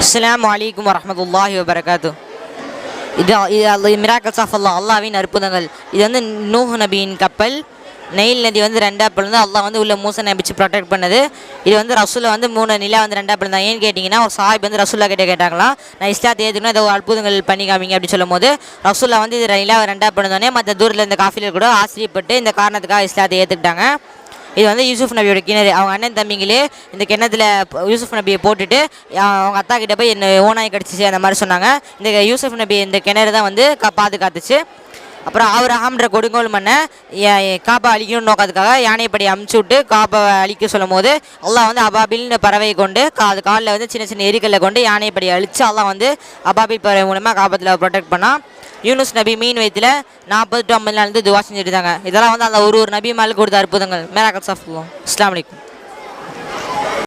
அஸ்லாம் வலைக்கம் வரமத்துல்லாஹி வபரகாத்து இது இது மிராக்கல்ஸ் ஆஃப் அல்லா அல்லாவின் அற்புதங்கள். இது வந்து நூஹ் நபியின் கப்பல். நெயில் நதி வந்து ரெண்டா பிளந்து அல்லாஹ் வந்து உள்ள மூசை நபிச்சு ப்ரொடெக்ட் பண்ணது. இது வந்து ரசூலை வந்து மூணு நிலா வந்து ரெண்டாக பிளந்தா ஏன்னு கேட்டிங்கன்னா ஒரு சாஹிப் வந்து ரசூல்லா கிட்டே கேட்டாங்களாம் நான் இஸ்லாத்தை ஏற்றுக்கணும் ஏதோ அற்புதங்கள் பண்ணி காமிங்க அப்படின்னு சொல்லும் போது ரசூல்லா வந்து இது நிலா ரெண்டாக பிளந்தோடனே மற்ற தூரத்தில் இந்த காஃபியில் கூட ஆசிரியப்பட்டு இந்த காரணத்துக்காக இஸ்லாத்தை ஏற்றுக்கிட்டாங்க இது வந்து யூசுஃப் நபியோட கிணறு. அவங்க அண்ணன் தம்பிங்களே இந்த கிணத்துல ப- யூசுஃப் நபியை போட்டுட்டு அவங்க அத்தா கிட்ட போய் என்ன ஓனாய் கிடச்சிச்சு அந்த மாதிரி சொன்னாங்க. இந்த யூசுஃப் நபி இந்த கிணறு தான் வந்து பாதுகாத்துச்சு. அப்புறம் அவர் அகம்ன்ற கொடுங்கோல் மண்ணை காப்பை அழிக்கணும்னு நோக்கத்துக்காக யானைப்படி அமுச்சு விட்டு காப்பை அழிக்க சொல்லும் போது அல்லாஹ் வந்து அபாபில்னு பறவையை கொண்டு கா அது காலில் வந்து சின்ன சின்ன எரிக்கல்லை கொண்டு யானைப்படி அழித்து அல்லாஹ் வந்து அபாபில் பறவை மூலமாக காப்பத்தில் ப்ரொடெக்ட் பண்ணான். யூனுஸ் நபி மீன் வயத்தில் நாற்பது டு ஐம்பது நாள் இருந்து துவா செஞ்சுட்டு இருந்தாங்க இதெல்லாம் வந்து அந்த ஒரு ஒரு நபி மேலே கொடுத்த அற்புதங்கள். மேலாக்கல் ஆஃப் இஸ்லாமலிக்கும்